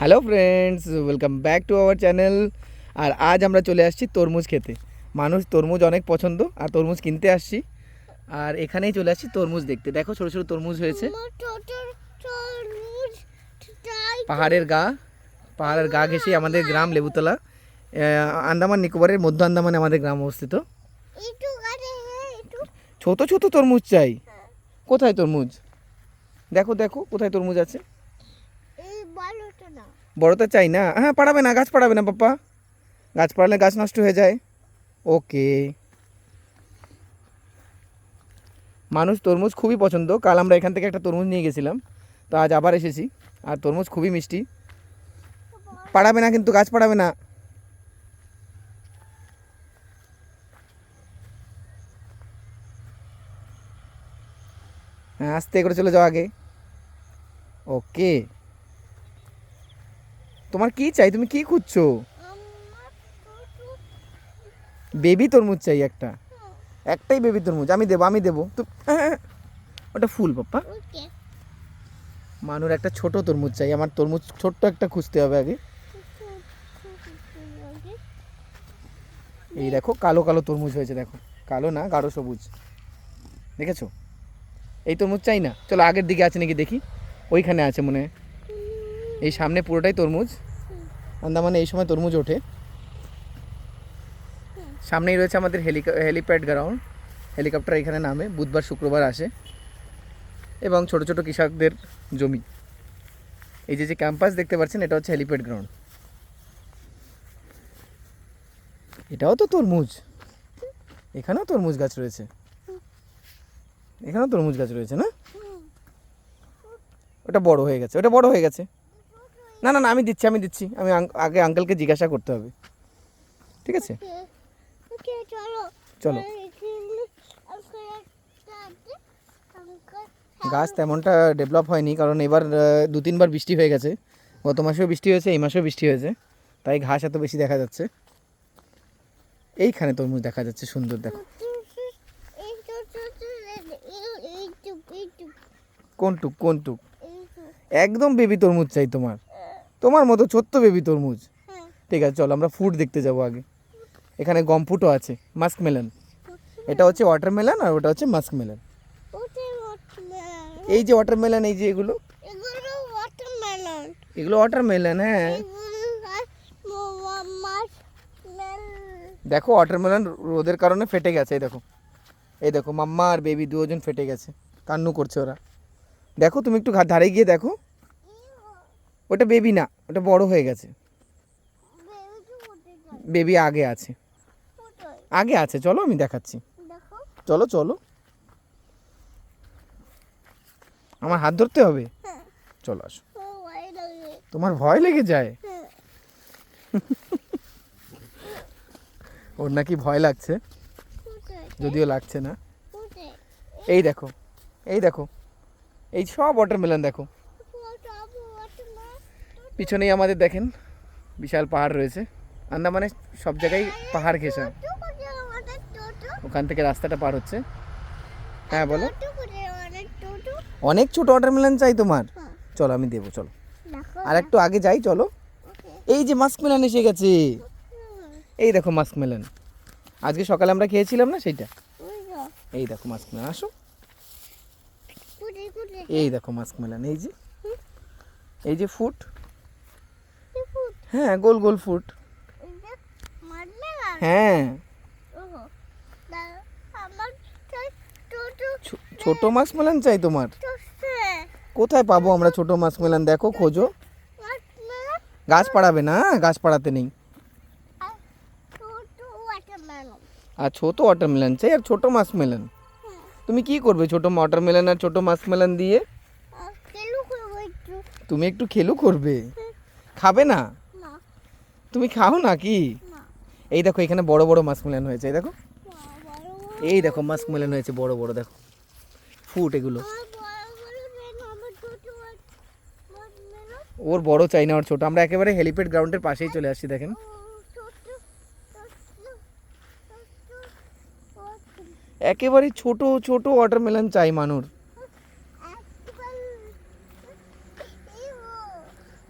Hello friends welcome back to our channel আর আজ আমরা চলে আসছি তরমুজ খেতে। মানুষ তরমুজ অনেক পছন্দ আর তরমুজ কিনতে আসছি। আর এখানেই চলে আসছি তরমুজ দেখতে। দেখো ছোটো ছোটো তরমুজ হয়েছে। পাহাড়ের গা পাহাড়ের গা ঘেঁষে আমাদের গ্রাম লেবুতলা। আন্দামান নিকোবরের মধ্য আন্দামানে আমাদের গ্রাম অবস্থিত। ছোট ছোট তরমুজ চাই। কোথায় তরমুজ? দেখো দেখো কোথায় তরমুজ আছে? বড়টা চাই না। হ্যাঁ পাড়াবে না, গাছ পাড়াবে না পাপ্পা। গাছ পাড়ালে গাছ নষ্ট হয়ে যায়। ওকে। মানুষ তরমুজ খুবই পছন্দ। কাল আমরা এখান থেকে একটা তরমুজ নিয়ে গেছিলাম। তো আজ আবার এসেছি। আর তরমুজ খুবই মিষ্টি। পাড়াবে না কিন্তু, গাছ পাড়াবে না। হ্যাঁ আস্তে করে চলে যাও আগে। ওকে। তোমার কি চাই? তুমি কি খুঁজছো? বেবি তরমুজ চাই একটা। একটাই বেবি তরমুজ আমি দেবো আমি দেবো। তো ওটা ফুল পাপ্পা। মানুর একটা ছোট তরমুজ চাই আমার তরমুজ ছোট্ট একটা খুঁজতে হবে আগে। এই দেখো কালো কালো তরমুজ হয়েছে দেখো। কালো না গাঢ় সবুজ। দেখেছ? এই তরমুজ চাই না? চলো আগের দিকে আছে নাকি দেখি? ওইখানে আছে মনে হয়। এই সামনে পুরোটাই তরমুজ। আন্দামানে এই সময় তরমুজ ওঠে। সামনেই রয়েছে আমাদের হেলিকা হেলিপ্যাড গ্রাউন্ড। হেলিকপ্টার এখানে নামে, বুধবার, শুক্রবার আসে। এবং ছোট ছোট কৃষকদের জমি। এই যে যে ক্যাম্পাস দেখতে পাচ্ছেন, এটা হচ্ছে হেলিপ্যাড গ্রাউন্ড। এটাও তো তরমুজ। এখানেও তরমুজ গাছ রয়েছে। এখানেও তরমুজ গাছ রয়েছে না? ওটা বড় হয়ে গেছে, ওটা বড় হয়ে গেছে। না না না আমি দিচ্ছি আমি দিচ্ছি। আমি আগে আঙ্কেলকে জিজ্ঞাসা করতে হবে। ঠিক আছে? চলো। গাছ তেমনটা ডেভেলপ হয়নি কারণ এবার দু তিনবার বৃষ্টি হয়ে গেছে। গত মাসেও বৃষ্টি হয়েছে এই মাসেও বৃষ্টি হয়েছে। তাই ঘাস এত বেশি দেখা যাচ্ছে। এইখানে তরমুজ দেখা যাচ্ছে সুন্দর দেখো। কোনটুক কোনটুক? একদম বেবি তরমুজ চাই তোমার। তোমার মতো ছোট্ট বেবি তরমুজ। ঠিক আছে চলো আমরা ফুড দেখতে যাব আগে। এখানে গম ফুটও আছে মাস্ক মেলন এটা হচ্ছে ওয়াটারমেলন আর ওটা হচ্ছে মাস্ক মেলন এই যে ওয়াটারমেলন এই যে এগুলো? এগুলো ওয়াটারমেলন হ্যাঁ। দেখো ওয়াটারমেলন রোদের কারণে ফেটে গেছে এই দেখো। এই দেখো মাম্মা আর বেবি দুজন ফেটে গেছে। কান্নু করছে ওরা। দেখো তুমি একটু ধারে গিয়ে দেখো। ওটা বেবি না, ওটা বড় হয়ে গেছে। বেবি আগে আছে। আগে আছে, চলো আমি দেখাচ্ছি। চলো চলো। আমার হাত ধরতে হবে। চলো আসো। তোমার ভয় লেগে যায়। ওর নাকি ভয় লাগছে? যদিও লাগছে না। এই দেখো এই দেখো। এই সব ওয়াটারমেলন দেখো। পিছনেই আমাদের দেখেন, বিশাল পাহাড় রয়েছে। আন্দামানে সব জায়গায় পাহাড় ঘেঁষা। ওখান থেকে রাস্তাটা পার হচ্ছে। হ্যাঁ বলো। অনেক ছোট ওয়াটারমেলন চাই তোমার। চলো, আমি দেবো, চলো। আর একটু আগে যাই, চলো। এই যে মাস্ক মেলান এসে গেছে। এই দেখো মাস্ক মেলান আজকে সকালে আমরা খেয়েছিলাম না সেইটা? এই দেখো মাস্ক মেলান আসো। এই দেখো মাস্ক মেলান এই যে। এই যে ফুট হ্যাঁ গোল গোল ফুট। হ্যাঁ। ছোট মাস্ক মেলান চাই তোমার? কোথায় পাবো আমরা ছোট মাস্ক মেলান? দেখো খোঁজো। গাছ পাড়াবে না? গাছ পাড়াতে নেই। আর ছোট ওয়াটারমেলন চাই আর ছোট মাস্ক মেলান। তুমি কি করবে ছোট ওয়াটারমেলন আর ছোট মাস্ক মেলান দিয়ে? তুমি একটু খেলু করবে। খাবে না? তুমি খাও না কি এই দেখো, এখানে বড় বড় মাস্ক মেলন হয়েছে, এই দেখো। এই দেখো মাস্ক মেলন হয়েছে, বড় বড়, দেখো। ফুট এগুলো। ওর বড় চাই না, ওর ছোট। আমরা একেবারে হেলিপ্যাড গ্রাউন্ডের পাশেই চলে আসছি, দেখেন। একেবারে ছোট ছোট ওয়াটারমেলন চাই মানুর।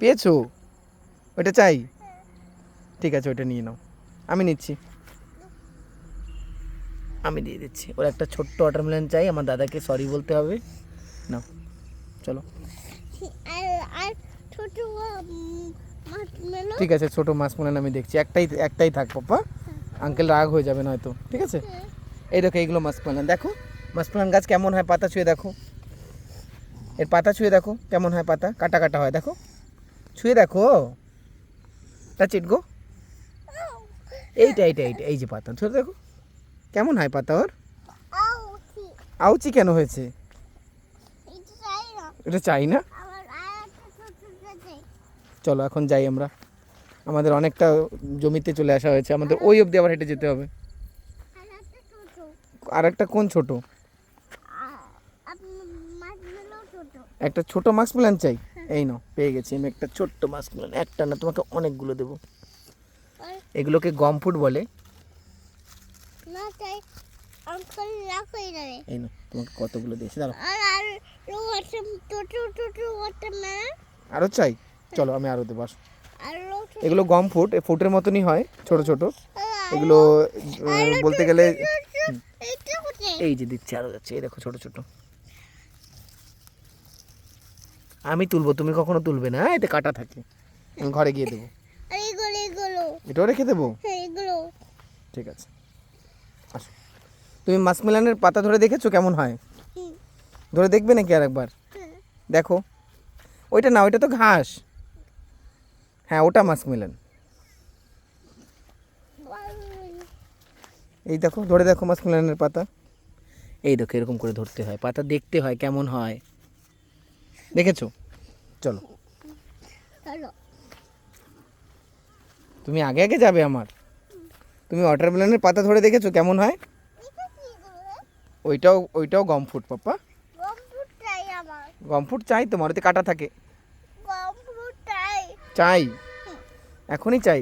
পেয়েছ? ওটা চাই? ঠিক আছে ওইটা নিয়ে নাও। আমি নিচ্ছি। আমি দিয়ে দিচ্ছি। ওর একটা ছোট্ট ওয়াটারমেলন চাই আমার দাদাকে সরি বলতে হবে। নাও চলো। ঠিক আছে ছোট মাছ মনে আমি দেখছি। একটাই একটাই থাক পাপা আঙ্কেল রাগ হয়ে যাবে নয়তো ঠিক আছে? এই দেখো এইগুলো মাছ মাসপ্লান দেখো মাছ মাসপ্লান গাছ কেমন হয় পাতা ছুঁয়ে দেখো। এর পাতা ছুঁয়ে দেখো কেমন হয় পাতা? কাটা কাটা হয়। দেখো ছুঁয়ে দেখো। টাচ ইট গো এইটা এইটা এইটা, এই যে পাতা। ছুঁয়ে দেখো। কেমন হয় পাতা ওর? আউচি কেন হয়েছে? এটা চাই না ছোট চলো, এখন যাই আমরা। আমাদের অনেকটা জমিতে চলে আসা হয়েছে। আমাদের ওই অবধি আবার হেঁটে যেতে হবে। আর একটা ছোট কোন ছোট ছোট? একটা ছোট মাস্ক প্ল্যান চাই। এই নাও, পেয়ে গেছি। আমি একটা ছোট্ট মাস্ক প্ল্যান। একটা না, তোমাকে অনেকগুলো দেবো। এগুলোকে গম ফুট বলে। এই তোমাকে কতগুলো দিয়েছি দাঁড়াও। আর আর আরও চাই? চলো আমি আরও দেবো। আর এগুলো গম ফুড ফুটের মতনই হয় ছোট ছোট। এগুলো বলতে গেলে এই যে দিচ্ছি আরও যাচ্ছে এই দেখো ছোট ছোট। আমি তুলবো তুমি কখনো তুলবে না এতে কাটা থাকে। আমি ঘরে গিয়ে দেবো। আর এটাও রেখে দেবো? হ্যাঁ ঠিক আছে। আসো। তুমি মাসমিলানের পাতা ধরে দেখেছ কেমন হয়? ধরে দেখবে নাকি আর একবার হ্যাঁ। দেখো। ওইটা না ওইটা তো ঘাস। হ্যাঁ ওটা মাসমিলান। এই দেখো ধরে দেখো মাসমিলানের পাতা। এই দেখো এরকম করে ধরতে হয়। পাতা দেখতে হয় কেমন হয়। দেখেছ? চলো। হলো তুমি আগে আগে যাবে আমার। তুমি ওয়াটার ওয়াটারমেলনের পাতা ধরে দেখেছ? কেমন হয়? ওইটাও ওইটাও গম ফুট পাপা কম্পুট চাই গম ফুট চাই তোমার ওতে কাটা থাকে। চাই। চাই? এখনই চাই?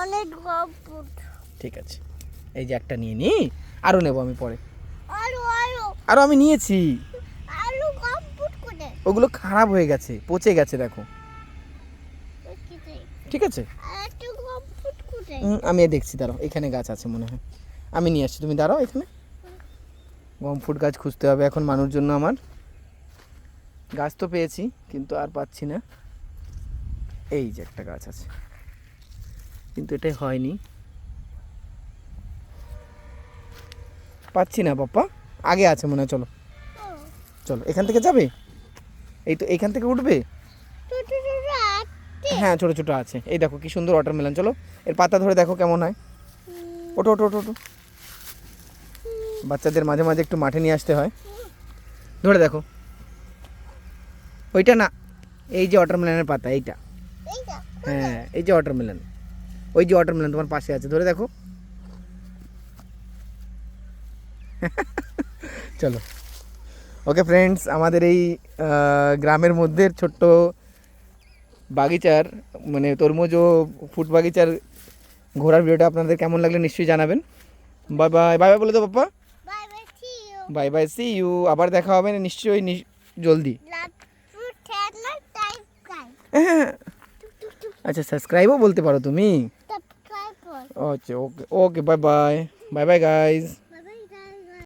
অনেক কম্পুট ঠিক আছে। এই যে একটা নিয়ে নি আরও নেব আমি পরে। আরও আরও। আরও আমি নিয়েছি। ওগুলো খারাপ হয়ে গেছে পচে গেছে দেখো। ঠিক আছে? আমি দেখছি দাঁড়াও এখানে গাছ আছে মনে হয়। আমি নিয়ে আসছি তুমি দাঁড়াও এখানে। গম ফুট গাছ খুঁজতে হবে এখন মানুষ জন্য আমার। গাছ তো পেয়েছি কিন্তু আর পাচ্ছি না। এই যে একটা গাছ আছে। কিন্তু এটাই হয়নি। পাচ্ছি না পাপ্পা আগে আছে মনে হয় চলো। চলো এখান থেকে যাবে? এই তো এইখান থেকে উঠবে? হ্যাঁ ছোটো ছোটো আছে। এই দেখো কি সুন্দর ওয়াটারমেলন চলো। এর পাতা ধরে দেখো কেমন হয়। ওটো ওটো ওটো ওটো বাচ্চাদের মাঝে মাঝে একটু মাঠে নিয়ে আসতে হয়। ধরে দেখো। ওইটা না এই যে ওয়াটারমেলনের পাতা এইটা। হ্যাঁ এই যে ওয়াটারমেলন ওই যে ওয়াটারমেলন তোমার পাশে আছে ধরে দেখো। চলো। ওকে ফ্রেন্ডস আমাদের এই গ্রামের মধ্যে ছোট্ট বাগিচার মানে তরমুজ ও ফুট বাগিচার ঘোরার ভিডিওটা আপনাদের কেমন লাগলে নিশ্চয়ই জানাবেন। বাই বাই বাই বাই বলে তো পাপ্পা। বাই বাই সি ইউ আবার দেখা হবে নিশ্চয়ই নিশ- জলদি। আচ্ছা সাবস্ক্রাইবও বলতে পারো তুমি। আচ্ছা okay okay bye bye bye bye guys